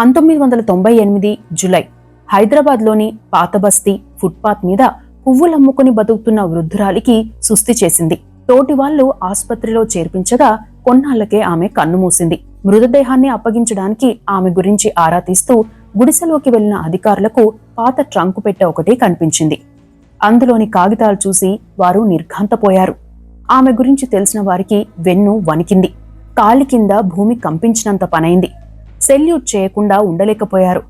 పంతొమ్మిది వందల తొంభై ఎనిమిది జులై హైదరాబాద్లోని పాతబస్తీ ఫుట్పాత్ మీద పువ్వులమ్ముకుని బతుకుతున్న వృద్ధురాలికి సుస్థి చేసింది. తోటి వాళ్ళు ఆసుపత్రిలో చేర్పించగా కొన్నాళ్ళకే ఆమె కన్నుమూసింది. మృతదేహాన్ని అప్పగించడానికి ఆమె గురించి ఆరా తీస్తూ గుడిసెలోకి వెళ్ళిన అధికారులకు పాత ట్రంకు పెట్టె ఒకటి కనిపించింది. అందులోని కాగితాలు చూసి వారు నిర్ఘాంతపోయారు. ఆమె గురించి తెలిసిన వారికి వెన్ను వణికింది. కాలి కింద భూమి కంపించినంత పనైంది. సెల్యూట్ చేయకుండా ఉండలేకపోయారు.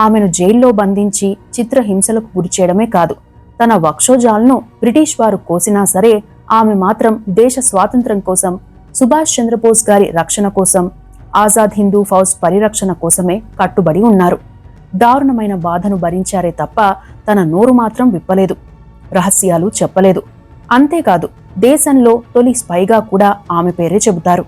ఆమెను జైల్లో బంధించి చిత్రహింసలకు గురి చేయడమే కాదు తన వక్షోజాలను బ్రిటిష్ వారు కోసినా సరే ఆమె మాత్రం దేశ స్వాతంత్ర్యం కోసం సుభాష్ చంద్రబోస్ గారి రక్షణ కోసం ఆజాద్ హిందూ ఫౌజ్ పరిరక్షణ కోసమే కట్టుబడి ఉన్నారు. దారుణమైన బాధను భరించారే తప్ప తన నోరు మాత్రం విప్పలేదు రహస్యాలు చెప్పలేదు. అంతేకాదు దేశంలో తొలి స్పైగా కూడా ఆమె పేరే చెబుతారు.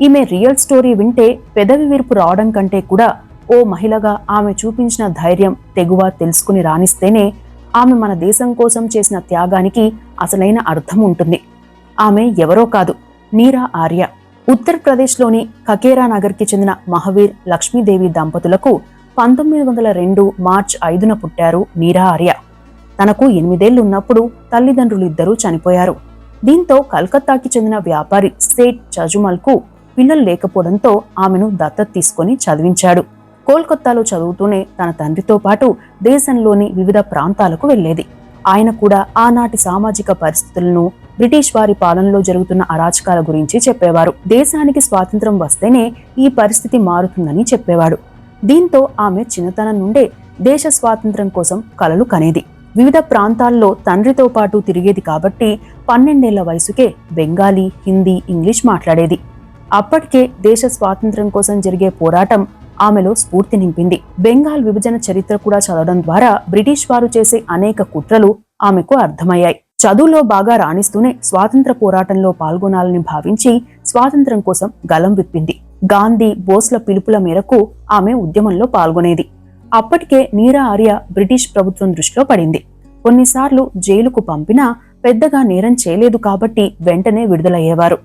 ఈమె రియల్ స్టోరీ వింటే పెదవి విరుపు రావడం కంటే కూడా ఓ మహిళగా ఆమె చూపించిన ధైర్యం తెగువ తెలుసుకుని రాణిస్తేనే ఆమె మన దేశం కోసం చేసిన త్యాగానికి అసలైన అర్థం ఉంటుంది. ఆమె ఎవరో కాదు నీరా ఆర్య. ఉత్తరప్రదేశ్లోని కకేరా నగర్కి చెందిన మహావీర్ లక్ష్మీదేవి దంపతులకు పంతొమ్మిది వందల రెండు మార్చ్ ఐదున పుట్టారు నీరా ఆర్య. తనకు ఎనిమిదేళ్ళున్నప్పుడు తల్లిదండ్రులిద్దరూ చనిపోయారు. దీంతో కలకత్తాకి చెందిన వ్యాపారి సేట్ చజుమల్కు పిల్లలు లేకపోవడంతో ఆమెను దత్తత తీసుకొని చదివించాడు. కోల్కత్తాలో చదువుతూనే తన తండ్రితో పాటు దేశంలోని వివిధ ప్రాంతాలకు వెళ్ళేది ఆయన కూడా ఆనాటి సామాజిక పరిస్థితులను బ్రిటిష్ వారి పాలనలో జరుగుతున్న అరాచకాల గురించి చెప్పేవారు. దేశానికి స్వాతంత్రం వస్తేనే ఈ పరిస్థితి మారుతుందని చెప్పేవాడు. దీంతో ఆమె చిన్నతనం నుండే దేశ స్వాతంత్రం కోసం కలలు కనేది. వివిధ ప్రాంతాల్లో తండ్రితో పాటు తిరిగేది కాబట్టి పన్నెండేళ్ళ వయసుకే బెంగాలీ హిందీ ఇంగ్లీష్ మాట్లాడేది. అప్పటికే దేశ స్వాతంత్ర్యం కోసం జరిగే పోరాటం ఆమెలో స్ఫూర్తి నింపింది. బెంగాల్ విభజన చరిత్ర కూడా చదవడం ద్వారా బ్రిటిష్ వారు చేసే అనేక కుట్రలు ఆమెకు అర్థమయ్యాయి. చదువులో బాగా రాణిస్తూనే స్వాతంత్ర పోరాటంలో పాల్గొనాలని భావించి స్వాతంత్ర్యం కోసం గలం విప్పింది. గాంధీ బోస్ల పిలుపుల మేరకు ఆమె ఉద్యమంలో పాల్గొనేది. అప్పటికే నీరా ఆర్య బ్రిటిష్ ప్రభుత్వం దృష్టిలో పడింది. కొన్నిసార్లు జైలుకు పంపినా పెద్దగా నేరం చేయలేదు కాబట్టి వెంటనే విడుదలయ్యేవారు.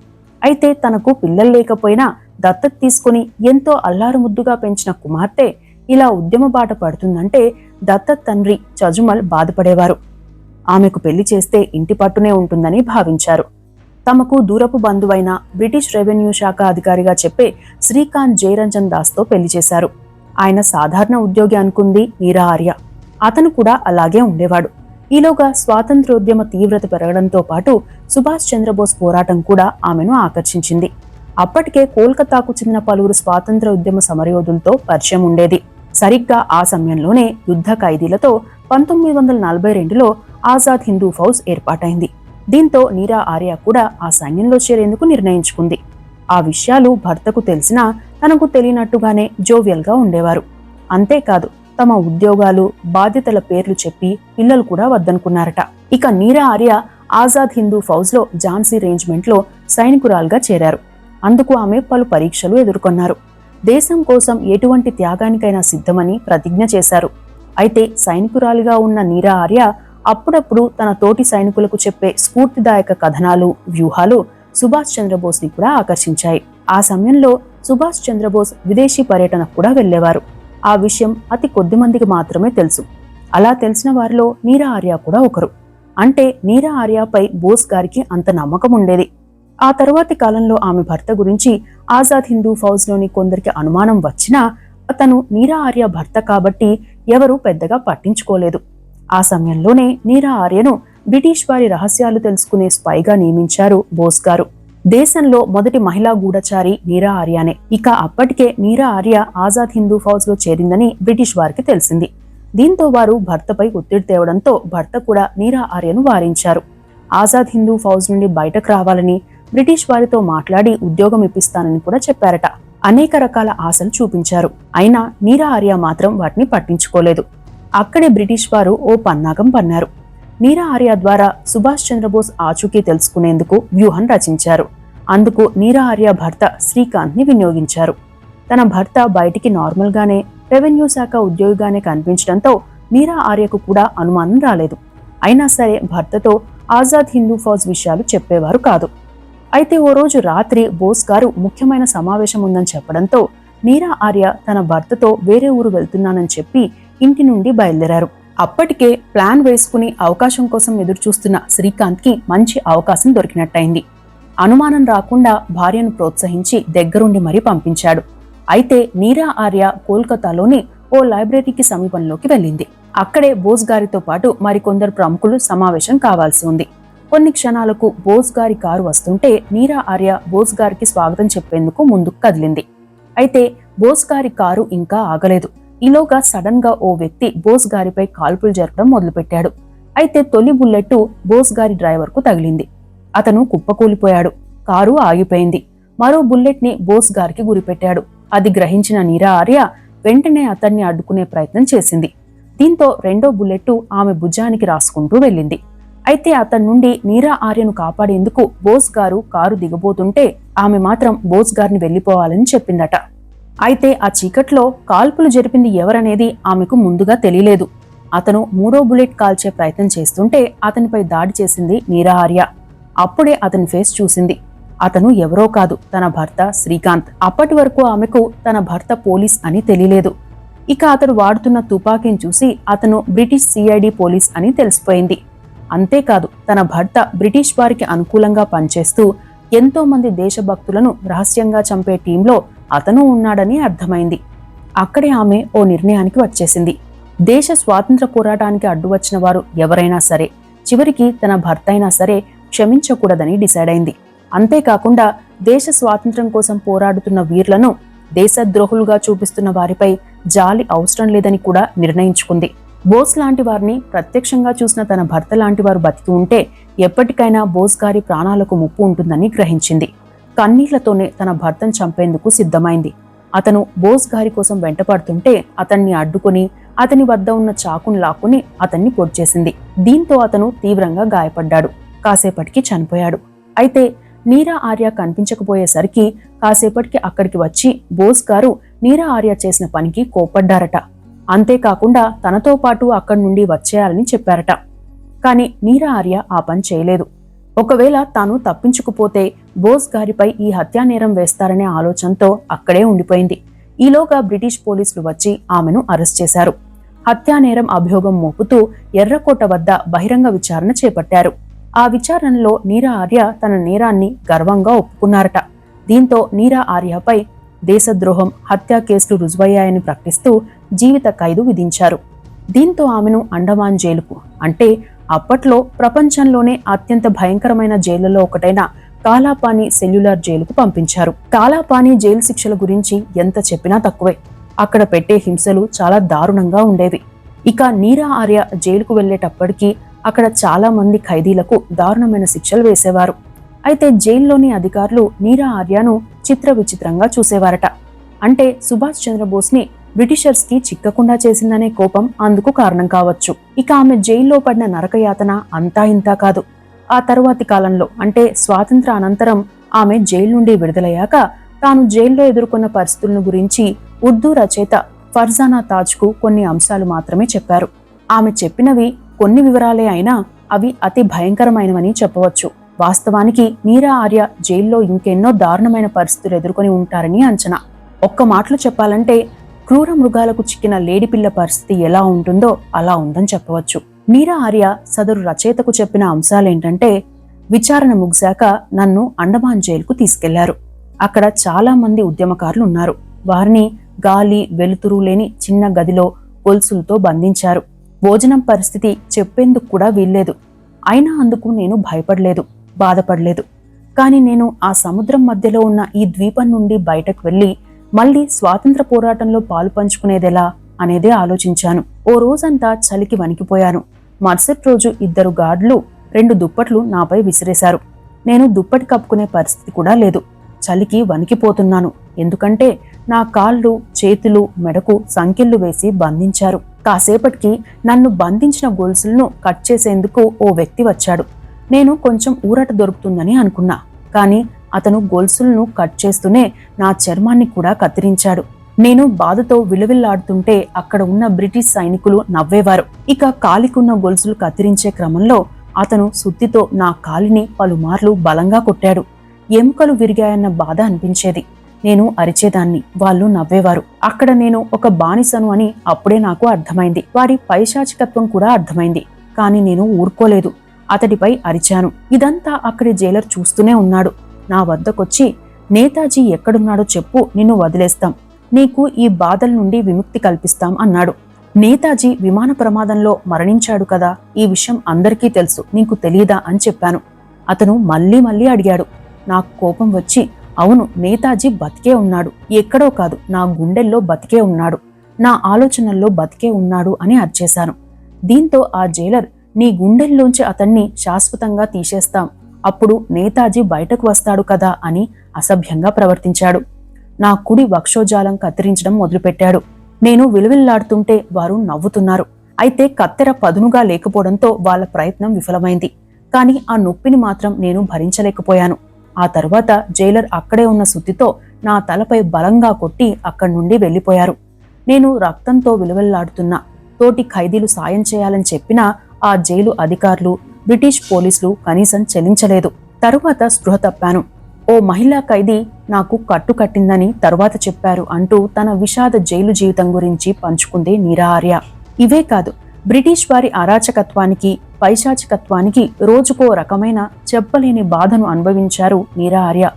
అయితే తనకు పిల్లలు లేకపోయినా దత్తత తీసుకుని ఎంతో అల్లారుముద్దుగా పెంచిన కుమార్తె ఇలా ఉద్యమ బాట పడుతుందంటే దత్తత్ తండ్రి చజుమల్ బాధపడేవారు. ఆమెకు పెళ్ళి చేస్తే ఇంటి పట్టునే ఉంటుందని భావించారు. తమకు దూరపు బంధువైన బ్రిటిష్ రెవెన్యూ శాఖ అధికారిగా చెప్పే శ్రీకాంత్ జయరంజన్ దాస్తో పెళ్ళి చేశారు. ఆయన సాధారణ ఉద్యోగి అనుకుంది మీరా ఆర్య. అతను కూడా అలాగే ఉండేవాడు. ఈలోగా స్వాతంత్రోద్యమ తీవ్రత పెరగడంతో పాటు సుభాష్ చంద్రబోస్ పోరాటం కూడా ఆమెను ఆకర్షించింది. అప్పటికే కోల్కతాకు చెందిన పలువురు స్వాతంత్ర ఉద్యమ సమరయోధులతో పరిచయం ఉండేది. సరిగ్గా ఆ సమయంలోనే యుద్ధ ఖైదీలతో పంతొమ్మిది వందల నలభై రెండులో ఆజాద్ హిందూ ఫౌజ్ ఏర్పాటైంది. దీంతో నీరా ఆర్య కూడా ఆ సైన్యంలో చేరేందుకు నిర్ణయించుకుంది. ఆ విషయాలు భర్తకు తెలిసినా తనకు తెలియనట్టుగానే జోవియల్గా ఉండేవారు. అంతేకాదు తమ ఉద్యోగాలు బాధ్యతల పేర్లు చెప్పి పిల్లలు కూడా వద్దనుకున్నారట. ఇక నీరా ఆర్య ఆజాద్ హిందూ ఫౌజ్లో ఝాన్సీ రేంజ్మెంట్లో సైనికురాలుగా చేరారు. అందుకు ఆమె పలు పరీక్షలు ఎదుర్కొన్నారు. దేశం కోసం ఎటువంటి త్యాగానికైనా సిద్ధమని ప్రతిజ్ఞ చేశారు. అయితే సైనికురాలిగా ఉన్న నీరా ఆర్య అప్పుడప్పుడు తన తోటి సైనికులకు చెప్పే స్ఫూర్తిదాయక కథనాలు వ్యూహాలు సుభాష్ చంద్రబోస్ని కూడా ఆకర్షించాయి. ఆ సమయంలో సుభాష్ చంద్రబోస్ విదేశీ పర్యటనకు కూడా వెళ్ళేవారు ఆ విషయం అతి కొద్ది మందికి మాత్రమే తెలుసు. అలా తెలిసిన వారిలో నీరా ఆర్య కూడా ఒకరు. అంటే నీరా ఆర్యపై బోస్ గారికి అంత నమ్మకం ఉండేది. ఆ తరువాతి కాలంలో ఆమె భర్త గురించి ఆజాద్ హిందూ ఫౌజ్లోని కొందరికి అనుమానం వచ్చినా అతను నీరా ఆర్య భర్త కాబట్టి ఎవరూ పెద్దగా పట్టించుకోలేదు. ఆ సమయంలోనే నీరా ఆర్యను బ్రిటిష్ వారి రహస్యాలు తెలుసుకునే స్పైగా నియమించారు బోస్ గారు. దేశంలో మొదటి మహిళా గూఢచారి నీరా ఆర్యానే. ఇక అప్పటికే నీరా ఆర్య ఆజాద్ హిందూ ఫౌజ్లో చేరిందని బ్రిటిష్ వారికి తెలిసింది. దీంతో వారు భర్తపై ఒత్తిడి తేవడంతో భర్త కూడా నీరా ఆర్యను వారించారు. ఆజాద్ హిందూ ఫౌజ్ నుండి బయటకు రావాలని బ్రిటిష్ వారితో మాట్లాడి ఉద్యోగం ఇప్పిస్తానని కూడా చెప్పారట. అనేక రకాల ఆశలు చూపించారు. అయినా నీరా ఆర్య మాత్రం వాటిని పట్టించుకోలేదు. అక్కడే బ్రిటిష్ వారు ఓ పన్నాగం పన్నారు. నీరా ఆర్య ద్వారా సుభాష్ చంద్రబోస్ ఆచూకీ తెలుసుకునేందుకు వ్యూహం రచించారు. అందుకు నీరా ఆర్య భర్త శ్రీకాంత్ని వినియోగించారు. తన భర్త బయటికి నార్మల్గానే రెవెన్యూ శాఖ ఉద్యోగిగానే కనిపించడంతో నీరా ఆర్యకు కూడా అనుమానం రాలేదు. అయినా సరే భర్తతో ఆజాద్ హిందూ ఫౌజ్ విషయాలు చెప్పేవారు కాదు. అయితే ఓ రోజు రాత్రి బోస్ గారు ముఖ్యమైన సమావేశం ఉందని చెప్పడంతో నీరా ఆర్య తన భర్తతో వేరే ఊరు వెళ్తున్నానని చెప్పి ఇంటి నుండి బయలుదేరారు. అప్పటికే ప్లాన్ వేసుకుని అవకాశం కోసం ఎదురుచూస్తున్న శ్రీకాంత్కి మంచి అవకాశం దొరికినట్టయింది. అనుమానం రాకుండా భార్యను ప్రోత్సహించి దగ్గరుండి మరీ పంపించాడు. అయితే నీరా ఆర్య కోల్కతాలోని ఓ లైబ్రరీకి సమీపంలోకి వెళ్ళింది. అక్కడే బోస్ గారితో పాటు మరికొందరు ప్రముఖులు సమావేశం కావాల్సి ఉంది. కొన్ని క్షణాలకు బోస్ గారి కారు వస్తుంటే నీరా ఆర్య బోస్ గారికి స్వాగతం చెప్పేందుకు ముందుకు కదిలింది. అయితే బోస్ గారి కారు ఇంకా ఆగలేదు. ఈలోగా సడన్గా ఓ వ్యక్తి బోస్ గారిపై కాల్పులు జరపడం మొదలుపెట్టాడు. అయితే తొలి బుల్లెట్ బోస్ గారి డ్రైవర్కు తగిలింది. అతను కుప్పకూలిపోయాడు. కారు ఆగిపోయింది. మరో బుల్లెట్ని బోస్ గారికి గురిపెట్టాడు. అది గ్రహించిన నీరా ఆర్య వెంటనే అతన్ని అడ్డుకునే ప్రయత్నం చేసింది. దీంతో రెండో బుల్లెట్ ఆమె భుజానికి రాసుకుంటూ వెళ్ళింది. అయితే అతని నుండి నీరా ఆర్యను కాపాడేందుకు బోస్ గారు కారు దిగబోతుంటే ఆమె మాత్రం బోస్ గారిని వెళ్ళిపోవాలని చెప్పిందట. అయితే ఆ చీకట్లో కాల్పులు జరిపింది ఎవరనేది ఆమెకు ముందుగా తెలియలేదు. అతను మూడో బుల్లెట్ కాల్చే ప్రయత్నం చేస్తుంటే అతనిపై దాడి చేసింది నీరా ఆర్య. అప్పుడే అతని ఫేస్ చూసింది. అతను ఎవరో కాదు తన భర్త శ్రీకాంత్. అప్పటి వరకు ఆమెకు తన భర్త పోలీస్ అని తెలియలేదు. ఇక అతడు వాడుతున్న తుపాకీని చూసి అతను బ్రిటిష్ సిఐడి పోలీస్ అని తెలిసిపోయింది. అంతేకాదు తన భర్త బ్రిటిష్ వారికి అనుకూలంగా పనిచేస్తూ ఎంతో మంది దేశభక్తులను రహస్యంగా చంపే టీంలో అతను ఉన్నాడని అర్థమైంది. అక్కడే ఆమె ఓ నిర్ణయానికి వచ్చేసింది. దేశ స్వాతంత్ర పోరాటానికి అడ్డు వచ్చిన వారు ఎవరైనా సరే చివరికి తన భర్త అయినా సరే క్షమించకూడదని డిసైడ్ అయింది అంతేకాకుండా దేశ స్వాతంత్ర్యం కోసం పోరాడుతున్న వీరులను దేశద్రోహులుగా చూపిస్తున్న వారిపై జాలి అవసరం లేదని కూడా నిర్ణయించుకుంది. బోస్ లాంటి వారిని ప్రత్యక్షంగా చూసిన తన భర్త లాంటి వారు బతికి ఉంటే ఎప్పటికైనా బోస్ గారి ప్రాణాలకు ముప్పు ఉంటుందని గ్రహించింది. కన్నీళ్ళతోనే తన భర్తను చంపేందుకు సిద్ధమైంది. అతను బోస్ గారి కోసం వెంటపడుతుంటే అతన్ని అడ్డుకుని అతని వద్ద ఉన్న చాకును లాక్కుని అతన్ని పొడిచేసింది. దీంతో అతను తీవ్రంగా గాయపడ్డాడు. కాసేపటికి చనిపోయాడు. అయితే నీరా ఆర్య కనిపించకపోయేసరికి కాసేపటికి అక్కడికి వచ్చి బోస్ గారు నీరా ఆర్య చేసిన పనికి కోపడ్డారట అంతేకాకుండా తనతో పాటు అక్కడి నుండి వచ్చేయాలని చెప్పారట. కాని నీరా ఆర్య ఆ పని చేయలేదు. ఒకవేళ తాను తప్పించుకుపోతే బోస్ గారిపై ఈ హత్యానేరం వేస్తారనే ఆలోచనతో అక్కడే ఉండిపోయింది. ఈలోగా బ్రిటిష్ పోలీసులు వచ్చి ఆమెను అరెస్ట్ చేశారు. హత్యానేరం అభియోగం మోపుతూ ఎర్రకోట వద్ద బహిరంగ విచారణ చేపట్టారు. ఆ విచారణలో నీరా ఆర్య తన నేరాన్ని గర్వంగా ఒప్పుకున్నారట. దీంతో నీరా ఆర్యపై దేశద్రోహం హత్యా కేసులు రుజువయ్యాయని ప్రకటిస్తూ జీవిత ఖైదు విధించారు. దీంతో ఆమెను అండమాన్ జైలుకు అంటే అప్పట్లో ప్రపంచంలోనే అత్యంత భయంకరమైన జైళ్ళలో ఒకటైన కాలాపాని సెల్యులార్ జైలుకు పంపించారు. కాలాపాని జైలు శిక్షల గురించి ఎంత చెప్పినా తక్కువే. అక్కడ పెట్టే హింసలు చాలా దారుణంగా ఉండేవి. ఇక నీరా ఆర్య జైలుకు వెళ్ళేటప్పటికీ అక్కడ చాలా మంది ఖైదీలకు దారుణమైన శిక్షలు వేసేవారు. అయితే జైల్లోని అధికారులు నీరా ఆర్యను చిత్ర విచిత్రంగా చూసేవారట. అంటే సుభాష్ చంద్రబోస్ని బ్రిటిషర్స్కి చిక్కకుండా చేసిందనే కోపం అందుకు కారణం కావచ్చు. ఇక ఆమె జైల్లో పడిన నరకయాతన అంతా ఇంతా కాదు. ఆ తరువాతి కాలంలో అంటే స్వాతంత్ర అనంతరం ఆమె జైలు నుండి విడుదలయ్యాక తాను జైల్లో ఎదుర్కొన్న పరిస్థితులను గురించి ఉర్దూ రచయిత ఫర్జానా తాజ్కు కొన్ని అంశాలు మాత్రమే చెప్పారు. ఆమె చెప్పినవి కొన్ని వివరాలే అయినా అవి అతి భయంకరమైనవని చెప్పవచ్చు. వాస్తవానికి నీరా ఆర్య జైల్లో ఇంకెన్నో దారుణమైన పరిస్థితులు ఎదుర్కొని ఉంటారని అంచనా. ఒక్క మాటలు చెప్పాలంటే క్రూర మృగాలకు చిక్కిన లేడిపిల్ల పరిస్థితి ఎలా ఉంటుందో అలా ఉందని చెప్పవచ్చు. మీరా ఆర్య సదరు రచయితకు చెప్పిన అంశాలేంటంటే విచారణ ముగిశాక నన్ను అండమాన్ జైలుకు తీసుకెళ్ళారు. అక్కడ చాలా మంది ఉద్యమకారులు ఉన్నారు. వారిని గాలి వెలుతురు లేని చిన్న గదిలో గొలుసులతో బంధించారు. భోజనం పరిస్థితి చెప్పేందుకు కూడా వీల్లేదు. అయినా అందుకు నేను భయపడలేదు బాధపడలేదు. కానీ నేను ఆ సముద్రం మధ్యలో ఉన్న ఈ ద్వీపం నుండి బయటకు వెళ్ళి మళ్ళీ స్వాతంత్ర పోరాటంలో పాలు పంచుకునేదెలా అనేదే ఆలోచించాను. ఓ రోజంతా చలికి వణికిపోయాను. మరుసటి రోజు ఇద్దరు గార్డులు రెండు దుప్పట్లు నాపై విసిరేశారు. నేను దుప్పటి కప్పుకునే పరిస్థితి కూడా లేదు. చలికి వణికిపోతున్నాను. ఎందుకంటే నా కాళ్ళు చేతులు మెడకు సంకెళ్ళు వేసి బంధించారు. కాసేపటికి నన్ను బంధించిన గొలుసులను కట్ చేసేందుకు ఓ వ్యక్తి వచ్చాడు. నేను కొంచెం ఊరట దొరుకుతుందని అనుకున్నా కానీ అతను గొలుసులను కట్ చేస్తూనే నా చర్మాన్ని కూడా కత్తిరించాడు. నేను బాధతో విలువిల్లాడుతుంటే అక్కడ ఉన్న బ్రిటిష్ సైనికులు నవ్వేవారు. ఇక కాలికున్న గొలుసులు కత్తిరించే క్రమంలో అతను సుత్తితో నా కాలిని పలుమార్లు బలంగా కొట్టాడు. ఎముకలు విరిగాయన్న బాధ అనిపించేది. నేను అరిచేదాన్ని. వాళ్ళు నవ్వేవారు. అక్కడ నేను ఒక బానిసను అని అప్పుడే నాకు అర్థమైంది. వారి పైశాచికత్వం కూడా అర్థమైంది. కానీ నేను ఊరుకోలేదు. అతడిపై అరిచాను. ఇదంతా అక్కడి జైలర్ చూస్తూనే ఉన్నాడు. నా వద్దకొచ్చి నేతాజీ ఎక్కడున్నాడో చెప్పు నిన్ను వదిలేస్తాం. నీకు ఈ బాధల నుండి విముక్తి కల్పిస్తాం అన్నాడు. నేతాజీ విమాన ప్రమాదంలో మరణించాడు కదా? ఈ విషయం అందరికీ తెలుసు. నీకు తెలియదా అని చెప్పాను. అతను మళ్ళీ మళ్ళీ అడిగాడు. నాకు కోపం వచ్చి అవును నేతాజీ బతికే ఉన్నాడు. ఎక్కడో కాదు నా గుండెల్లో బతికే ఉన్నాడు. నా ఆలోచనల్లో బతికే ఉన్నాడు అని అర్చేశాను. దీంతో ఆ జైలర్ నీ గుండెల్లోంచి అతన్ని శాశ్వతంగా తీసేస్తాం. అప్పుడు నేతాజీ బయటకు వస్తాడు కదా అని అసభ్యంగా ప్రవర్తించాడు. నా కుడి వక్షోజాలం కత్తిరించడం మొదలుపెట్టాడు. నేను విలువిల్లాడుతుంటే వారు నవ్వుతున్నారు. అయితే కత్తెర పదునుగా లేకపోవడంతో వాళ్ళ ప్రయత్నం విఫలమైంది. కానీ ఆ నొప్పిని మాత్రం నేను భరించలేకపోయాను. ఆ తర్వాత జైలర్ అక్కడే ఉన్న సుత్తితో నా తలపై బలంగా కొట్టి అక్కడి నుండి వెళ్ళిపోయారు. నేను రక్తంతో విలువెల్లాడుతున్నా తోటి ఖైదీలు సాయం చేయాలని చెప్పినా ఆ జైలు అధికారులు బ్రిటిష్ పోలీసులు కనీసం చెల్లించలేదు తరువాత స్పృహ తప్పాను. ఓ మహిళా ఖైదీ నాకు కట్టు కట్టిందని తరువాత చెప్పారు అంటూ తన విషాద జైలు జీవితం గురించి పంచుకుంది నీరా ఆర్య ఇవే కాదు బ్రిటిష్ వారి అరాచకత్వానికి పైశాచికత్వానికి రోజుకో రకమైన చెప్పలేని బాధను అనుభవించారు నీరా ఆర్య.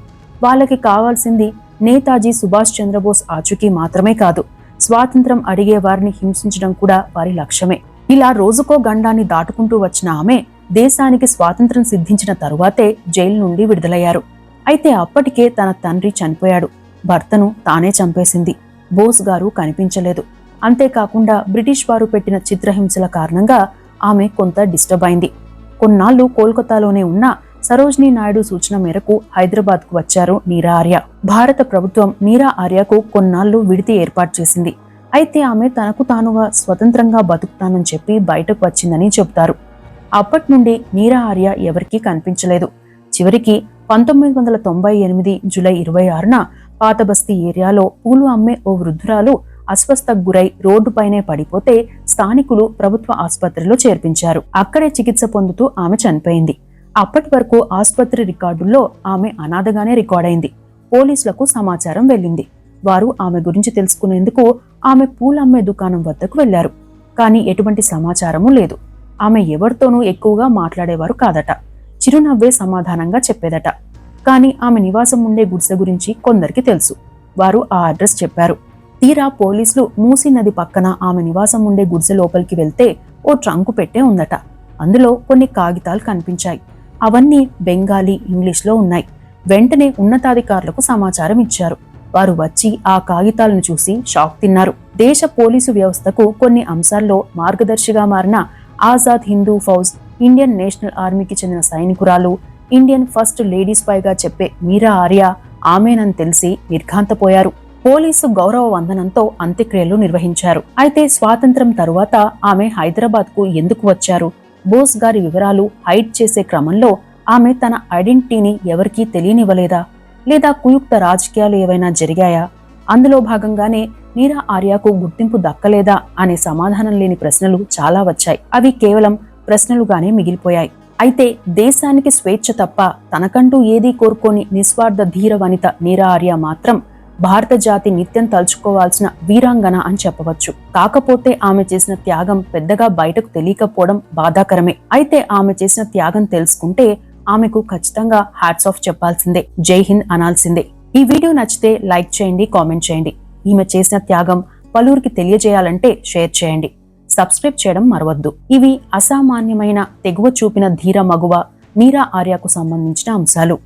వాళ్ళకి కావాల్సింది నేతాజీ సుభాష్ చంద్రబోస్ ఆచూకీ మాత్రమే కాదు స్వాతంత్రం అడిగే వారిని హింసించడం కూడా వారి లక్ష్యమే. ఇలా రోజుకో గండాన్ని దాటుకుంటూ వచ్చిన ఆమె దేశానికి స్వాతంత్రం సిద్ధించిన తరువాతే జైలు నుండి విడుదలయ్యారు. అయితే అప్పటికే తన తండ్రి చనిపోయాడు. భర్తను తానే చంపేసింది. బోస్ గారు కనిపించలేదు. అంతేకాకుండా బ్రిటిష్ వారు పెట్టిన చిత్రహింసల కారణంగా ఆమె కొంత డిస్టర్బ్ అయింది. కొన్నాళ్ళు కోల్కతాలోనే ఉన్న సరోజినీ నాయుడు సూచన మేరకు హైదరాబాద్కు వచ్చారు నీరా ఆర్య. భారత ప్రభుత్వం నీరా ఆర్యకు కొన్నాళ్ళు విడితి ఏర్పాటు చేసింది. అయితే ఆమె తనకు తానుగా స్వతంత్రంగా బతుకుతానని చెప్పి బయటకు వచ్చిందని చెబుతారు. అప్పటి నుండి నీరా ఆర్య ఎవరికీ కనిపించలేదు. చివరికి పంతొమ్మిది వందల తొంభై ఎనిమిది జులై ఇరవై ఆరున పాతబస్తీ ఏరియాలో పూలు అమ్మే ఓ వృద్ధురాలు అస్వస్థకు గురై రోడ్డుపైనే పడిపోతే స్థానికులు ప్రభుత్వ ఆసుపత్రిలో చేర్పించారు. అక్కడే చికిత్స పొందుతూ ఆమె చనిపోయింది. అప్పటి వరకు ఆసుపత్రి రికార్డుల్లో ఆమె అనాథగానే రికార్డైంది పోలీసులకు సమాచారం వెళ్ళింది. వారు ఆమె గురించి తెలుసుకునేందుకు ఆమె పూలమ్మే దుకాణం వద్దకు వెళ్ళారు కానీ ఎటువంటి సమాచారమూ లేదు. ఆమె ఎవరితోనూ ఎక్కువగా మాట్లాడేవారు కాదట. చిరునవ్వే సమాధానంగా చెప్పేదట. కానీ ఆమె నివాసం ఉండే గుడిసె గురించి కొందరికి తెలుసు. వారు ఆ అడ్రస్ చెప్పారు. తీరా పోలీసులు మూసీ నది పక్కన ఆమె నివాసం ఉండే గుడిసె లోపలికి వెళ్తే ఓ ట్రంకు పెట్టే ఉందట. అందులో కొన్ని కాగితాలు కనిపించాయి. అవన్నీ బెంగాలీ ఇంగ్లీష్లో ఉన్నాయి. వెంటనే ఉన్నతాధికారులకు సమాచారం ఇచ్చారు. వారు వచ్చి ఆ కాగితాలను చూసి షాక్ తిన్నారు. దేశ పోలీసు వ్యవస్థకు కొన్ని అంశాల్లో మార్గదర్శిగా మారిన ఆజాద్ హిందూ ఫౌజ్ ఇండియన్ నేషనల్ ఆర్మీకి చెందిన సైనికురాలు ఇండియన్ ఫస్ట్ లేడీస్ పైగా చెప్పే మీరా ఆర్య ఆమెనని తెలిసి నిర్ఘాంతపోయారు. పోలీసు గౌరవ వందనంతో అంత్యక్రియలు నిర్వహించారు. అయితే స్వాతంత్రం తరువాత ఆమె హైదరాబాద్కు ఎందుకు వచ్చారు? బోస్ గారి వివరాలు హైడ్ చేసే క్రమంలో ఆమె తన ఐడెంటిటీని ఎవరికీ తెలియనివ్వలేదా? లేదా కుయుక్త రాజకీయాలు ఏవైనా జరిగాయా? అందులో భాగంగానే నీరా ఆర్యకు గుర్తింపు దక్కలేదా? అనే సమాధానం లేని ప్రశ్నలు చాలా వచ్చాయి. అవి కేవలం ప్రశ్నలుగానే మిగిలిపోయాయి. అయితే దేశానికి స్వేచ్ఛ తప్ప తనకంటూ ఏదీ కోరుకోని నిస్వార్థ ధీర వనిత నీరా ఆర్య మాత్రం భారత జాతి నిత్యం తలుచుకోవాల్సిన వీరాంగన అని చెప్పవచ్చు. కాకపోతే ఆమె చేసిన త్యాగం పెద్దగా బయటకు తెలియకపోవడం బాధాకరమే. అయితే ఆమె చేసిన త్యాగం తెలుసుకుంటే ఆమెకు ఖచ్చితంగా హ్యాట్స్ ఆఫ్ చెప్పాల్సిందే. జై హింద్ అనాల్సిందే. ఈ వీడియో నచ్చితే లైక్ చేయండి కామెంట్ చేయండి. ఈమె చేసిన త్యాగం పలువురికి తెలియజేయాలంటే షేర్ చేయండి. సబ్స్క్రైబ్ చేయడం మరవద్దు. ఇవి అసామాన్యమైన తెగువ చూపిన ధీర మగువ నీరా ఆర్యకు సంబంధించిన అంశాలు.